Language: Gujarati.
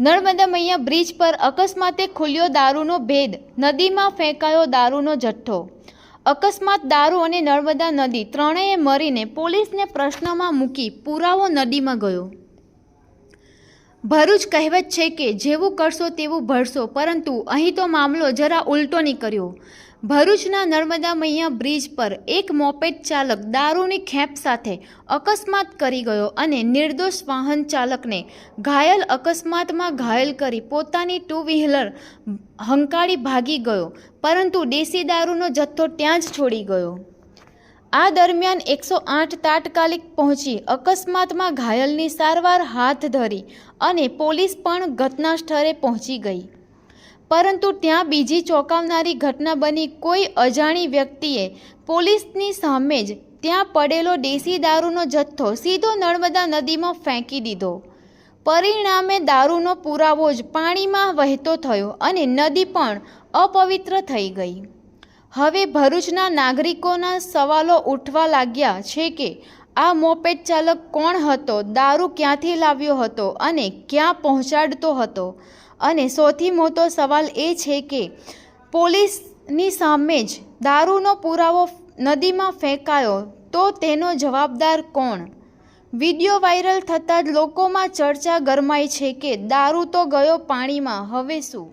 નર્મદા મૈયા બ્રિજ પર અકસ્માતે ખુલ્યો દારૂનો ભેદ. નદીમાં ફેંકાયો દારૂનો જથ્થો. અકસ્માત દારૂ અને નર્મદા નદી ત્રણેય મરીને પોલીસને પ્રશ્નમાં મૂકી પુરાવો નદીમાં ગયો. ભરૂચ કહેવત છે કે, જેવું કરશો તેવું ભરશો, પરંતુ અહીં તો મામલો જરા ઉલટો નીકળ્યો. ભરૂચના નર્મદા મૈયા બ્રિજ પર એક મોપેડ ચાલક દારૂની ખેપ સાથે અકસ્માત કરી ગયો અને નિર્દોષ વાહન ચાલકને ઘાયલ અકસ્માતમાં ઘાયલ કરી પોતાની ટુ વ્હીલર હંકાળી ભાગી ગયો, પરંતુ દેશી દારૂનો જથ્થો ત્યાં જ છોડી ગયો. આ દરમિયાન એકસો આઠ તાત્કાલિક પહોંચી અકસ્માતમાં ઘાયલની સારવાર હાથ ધરી અને પોલીસ પણ ઘટના સ્થળે પહોંચી ગઈ. પરંતુ ત્યાં બીજી ચોંકાવનારી ઘટના બની કોઈ અજાણી વ્યક્તિએ પોલીસની સામે જ ત્યાં પડેલો દેશી દારૂનો જથ્થો સીધો નર્મદા નદીમાં ફેંકી દીધો. પરિણામે દારૂનો પુરાવો જ પાણીમાં વહેતો થયો અને નદી પણ અપવિત્ર થઈ ગઈ. હવે ભરૂચના નાગરિકોના સવાલો ઉઠવા લાગ્યા છે કે આ મોપેડ ચાલક કોણ હતો? દારૂ ક્યાંથી લાવ્યો હતો અને ક્યાં પહોંચાડતો હતો? અને સૌથી મોટો સવાલ એ છે કે પોલીસની સામે જ દારૂનો પુરાવો નદીમાં ફેંકાયો તો તેનો જવાબદાર કોણ? વીડિયો વાયરલ થતાં જ લોકોમાં ચર્ચા ગરમાઈ છે કે દારૂ તો ગયો પાણીમાં, હવે શું?